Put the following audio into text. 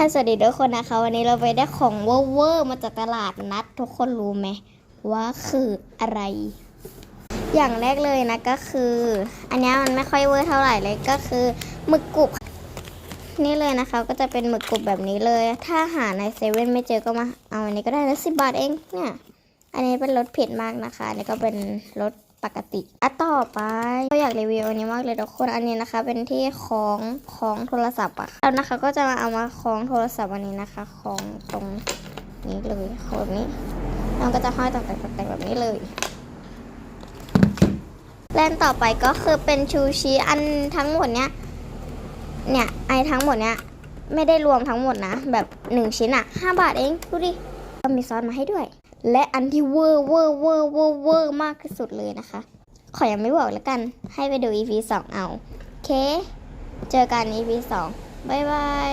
ค่ะสวัสดีทุกคนนะคะ วันนี้เราไปได้ของเวอร์เวอร์มาจากตลาดนัด ทุกคนรู้ไหมว่าคืออะไร อย่างแรกเลยนะก็คือ อันนี้มันไม่ค่อยเวอร์เท่าไหร่เลยก็คือหมึกกรุบนี่เลยนะคะ ก็จะเป็นหมึกกรุบแบบนี้เลย ถ้าหาในเซเว่นไม่เจอก็มาเอาอันนี้ก็ได้นะสิบาทเองเนี่ยอันนี้เป็นรสเผ็ดมากนะคะอันนี้ก็เป็นรส กติอะต่อไปเราอยากรีวิวอันนี้มากเลยทุกคนอันนี้นะคะ เป็นที่ของของโทรศัพท์อะค่ะแล้วนะคะก็จะมาเอามาคล้องโทรศัพท์อันนี้นะคะคล้องตรงนี้เลยคล้องแบบนี้แล้วมันก็จะห้อยตกแต่งตกแต่งแบบนี้เลยแลนต่อไปก็คือเป็นชูชีอันทั้งหมดเนี้ยเนี่ยไอทั้งหมดเนี้ยไม่ได้รวมทั้งหมดนะ แบบหนึ่งชิ้นอะห้าบาทเองดูดิก็มีซอสมาให้ด้วย และอันที่เวอร์เวอร์เวอร์เวอร์เวอร์มากที่สุดเลยนะคะ ขอยังไม่บอกแล้วกัน ให้ไปดู EP 2 เอา โอเค เจอกัน EP 2 บ๊ายบาย